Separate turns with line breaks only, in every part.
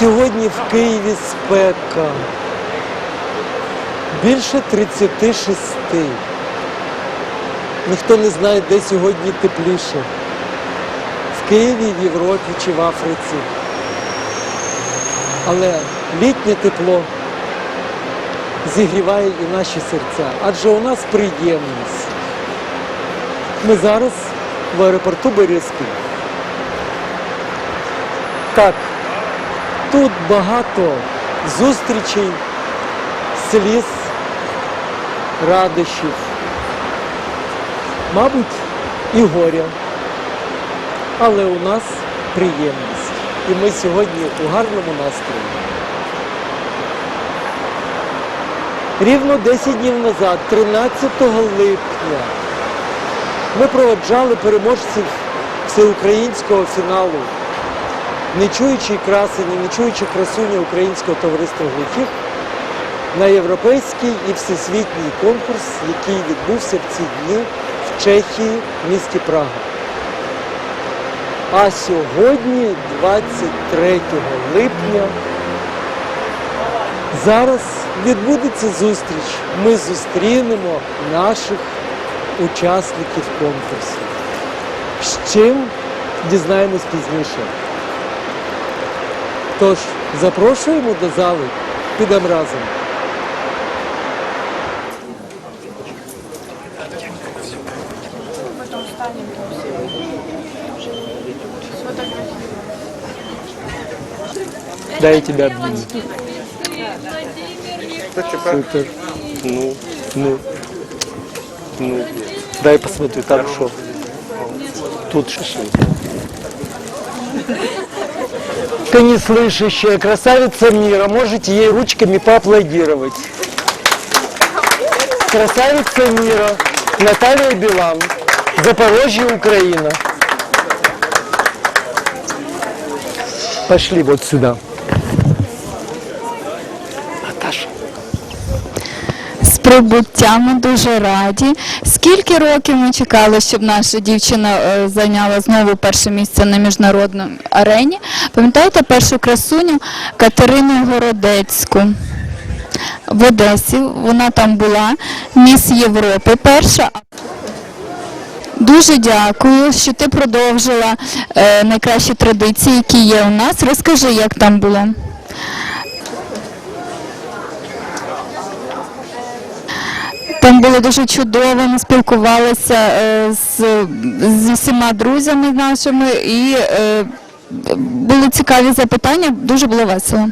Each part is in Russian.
Сьогодні в Києві спека. Більше 36. Ніхто не знає, де сьогодні тепліше. В Києві, в Європі чи в Африці. Але літнє тепло зігріває і наші серця. Адже у нас приємність. Ми зараз в аеропорту Бориспіль. Так, тут багато зустрічей, сліз, радощів, мабуть, і горя. Але у нас приємність. І ми сьогодні у гарному настрої. Рівно 10 днів назад, 13 липня, ми проведжали переможців всеукраїнського фіналу не чуючи красені, не чуючи красуня Українського товариства глухих на європейський і всесвітній конкурс, який відбувся в ці дні в Чехії, в місті Прага. А сьогодні, 23 липня, зараз відбудеться зустріч. Ми зустрінемо наших учасників конкурсу. З чим дізнаємось пізніше. Тож запрошуємо до зали, підемо разом. Дай я тебя обниму. Супер.
Ну,
Ну,
ну,
дай посмотрю, там что? Тут шашлык. Ты не слышащая красавица мира, можете ей ручками поаплодировать. Красавица мира Наталья Билан, Запорожье, Украина. Пошли вот сюда.
З прибуттям ми дуже раді. Скільки років ми чекали, щоб наша дівчина е, зайняла знову перше місце на міжнародній арені? Пам'ятаєте першу красуню Катерину Городецьку? В Одесі вона там була, міс Європи перша. Дуже дякую, що ти продовжила е, найкращі традиції, які є у нас. Розкажи, як там було. Там було дуже чудово, ми спілкувалися е, з, з усіма друзями нашими і е, були цікаві запитання, дуже було весело.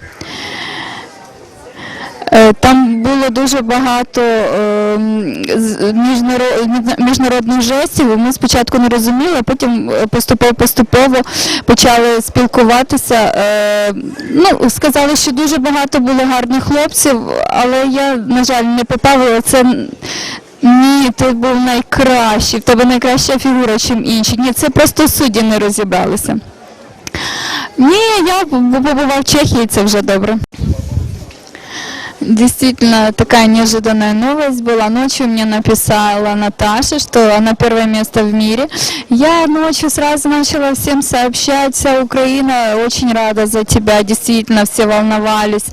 Е, Там було дуже багато е, міжнаро- міжнародних жестів. Ми спочатку не розуміли, а потім поступово-поступово почали спілкуватися. Е, Ну, сказали, що дуже багато було гарних хлопців, але я, на жаль, не попала. Це ні, ти був найкращий, в тебе найкраща фігура, чим інші. Ні, це просто судді не розібралися. Ні, я побував в Чехії, це вже добре. Действительно, такая неожиданная новость была. Ночью мне написала Наташа, что она первое место в мире. Я ночью сразу начала всем сообщать, вся Украина очень рада за тебя. Действительно, все волновались,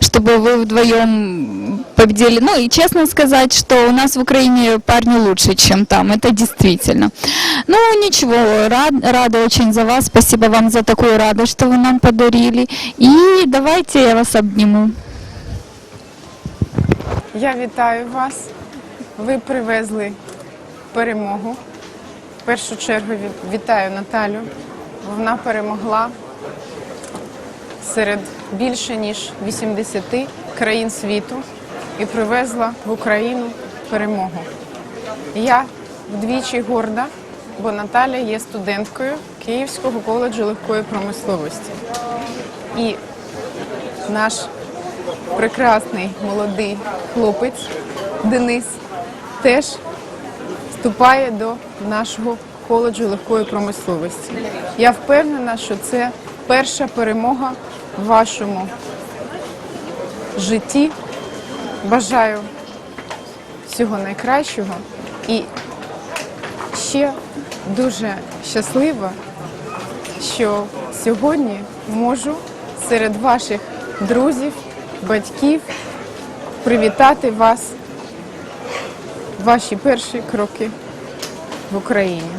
чтобы вы вдвоем победили. Ну и честно сказать, что у нас в Украине парни лучше, чем там. Это действительно. Ну ничего, рад, рада очень за вас. Спасибо вам за такую радость, что вы нам подарили. И давайте я вас обниму.
Я вітаю вас. Ви привезли перемогу. В першу чергу вітаю Наталю. Вона перемогла серед більше ніж 80 країн світу і привезла в Україну перемогу. Я вдвічі горда, бо Наталя є студенткою Київського коледжу легкої промисловості. І наш прекрасний молодий хлопець Денис теж вступає до нашого коледжу легкої промисловості. Я впевнена, що це перша перемога в вашому житті. Бажаю всього найкращого і ще дуже щаслива, що сьогодні можу серед ваших друзів, батьків, привітати вас, ваші перші кроки в Україні.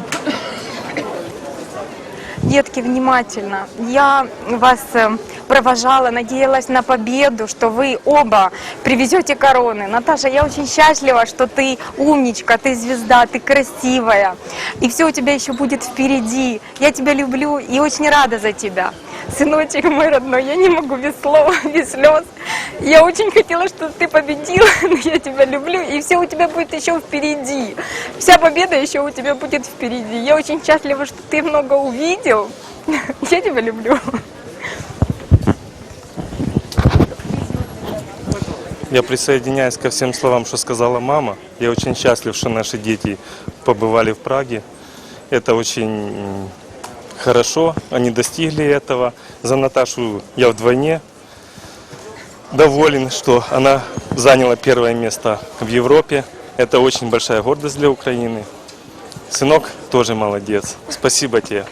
Детки, внимательно. Я вас э, провожала, надеялась на победу, что вы оба привезете короны. Наташа, я очень счастлива, что ты умничка, ты звезда, ты красивая. И все у тебя еще будет впереди. Я тебя люблю и очень рада за тебя. Сыночек мой родной, я не могу без слов, без слез. Я очень хотела, чтобы ты победил, но я тебя люблю, и все у тебя будет еще впереди. Вся победа еще у тебя будет впереди. Я очень счастлива, что ты много увидел. Я тебя люблю.
Я присоединяюсь ко всем словам, что сказала мама. Я очень счастлив, что наши дети побывали в Праге. Это очень хорошо, они достигли этого. За Наташу я вдвойне доволен, что она заняла первое место в Европе. Это очень большая гордость для Украины. Сынок тоже молодец. Спасибо тебе.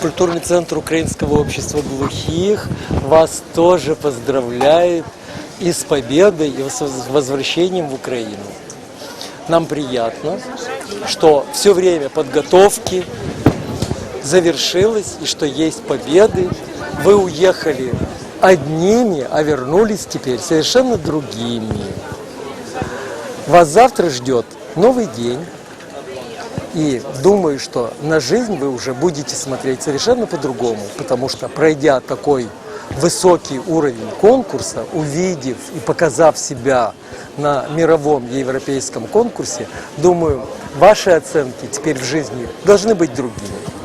Культурный центр Украинского общества глухих вас тоже поздравляет и с победой, и с возвращением в Украину. Нам приятно, что все время подготовки завершилось и что есть победы. Вы уехали одними, а вернулись теперь совершенно другими. Вас завтра ждет новый день. И думаю, что на жизнь вы уже будете смотреть совершенно по-другому, потому что пройдя такой высокий уровень конкурса, увидев и показав себя на мировом европейском конкурсе, думаю, ваши оценки теперь в жизни должны быть другими.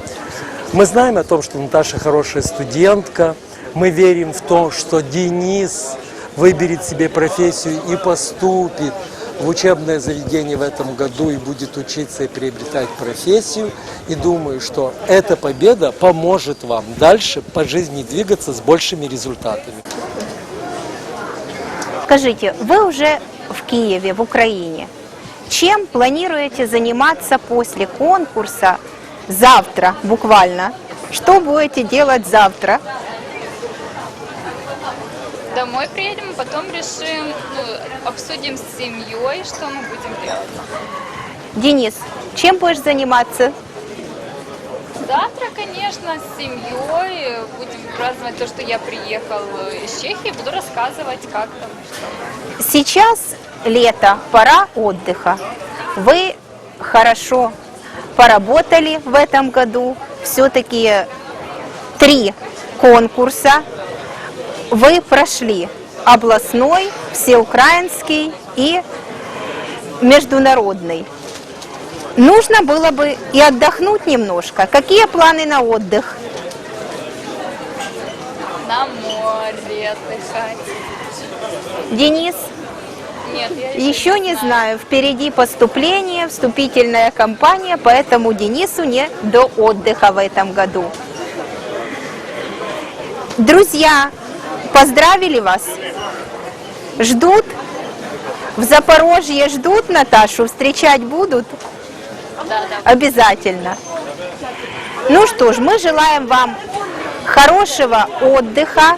Мы знаем о том, что Наташа хорошая студентка, мы верим в то, что Денис выберет себе профессию и поступит в учебное заведение в этом году и будет учиться и приобретать профессию. И думаю, что эта победа поможет вам дальше по жизни двигаться с большими результатами.
Скажите, вы уже в Киеве, в Украине. Чем планируете заниматься после конкурса завтра, буквально? Что будете делать завтра?
Домой приедем, потом решим, ну, обсудим с семьей, что мы будем делать.
Денис, чем будешь заниматься?
Завтра, конечно, с семьей будем праздновать то, что я приехал из Чехии, буду рассказывать, как там.
Сейчас лето, пора отдыха. Вы хорошо поработали в этом году. Все-таки три конкурса вы прошли. Областной, всеукраинский и международный. Нужно было бы и отдохнуть немножко. Какие планы на отдых?
На море отдыхать.
Денис,
Нет, я
Еще не знаю, впереди поступление, вступительная кампания, поэтому Денису не до отдыха в этом году. Друзья, поздравили вас? Ждут? В Запорожье ждут Наташу, встречать будут?
Да, да.
Обязательно. Ну что ж, мы желаем вам хорошего отдыха,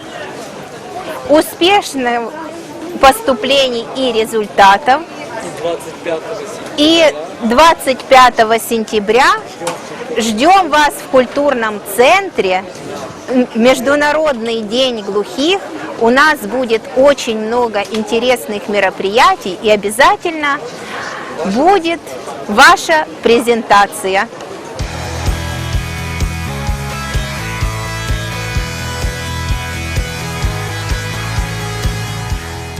успешных поступлений и результатов. И 25 сентября ждем вас в культурном центре. Международный день глухих. У нас будет очень много интересных мероприятий и обязательно будет ваша презентация.